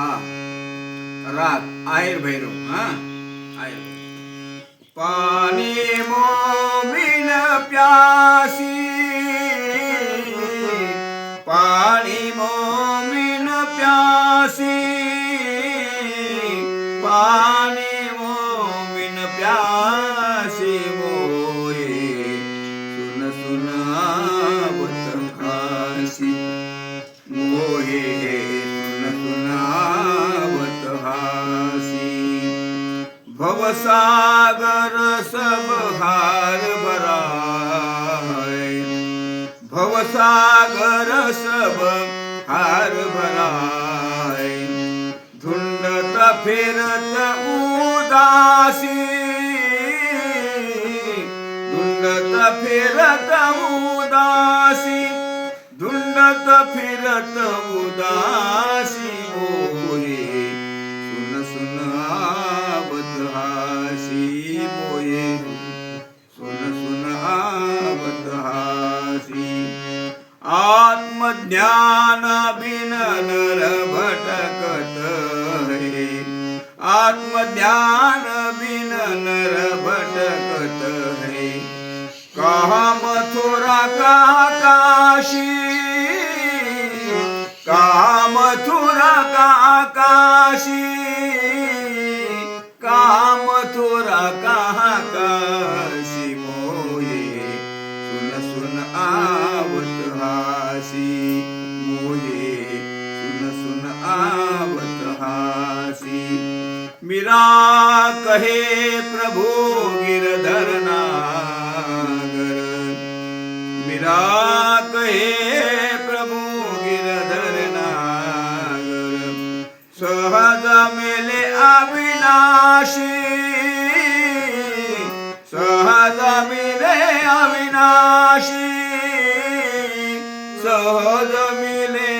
हा. राग आयुर्भैरव हा. आयुर्भैरव पाणी मोमिन प्यासी. पाणी मोमिन प्यासी. पाणी भवसागर सब हार भराय। भवसागर सब हार भराय। धुंडत फिरत उदासी। धुंडत फिरत उदासी। धुंडत फिरत उदासी। सुन सुन आवत हासी आत्मज्ञान बिन नर भटकत है आत्मज्ञान बिन नर भटकत है कहा मथुरा कहा काशी कहा मथुरा कहा काशी कहा मथुरा सुन आवत हासी, मोये सुन सुन आवत हासी। मीरा कहे, प्रभु गिरधर नागर। मीरा कहे, प्रभु गिरधर नागर। सहज मेले अविनाशी, सहज मिले অবিনাশী সহজ মিলে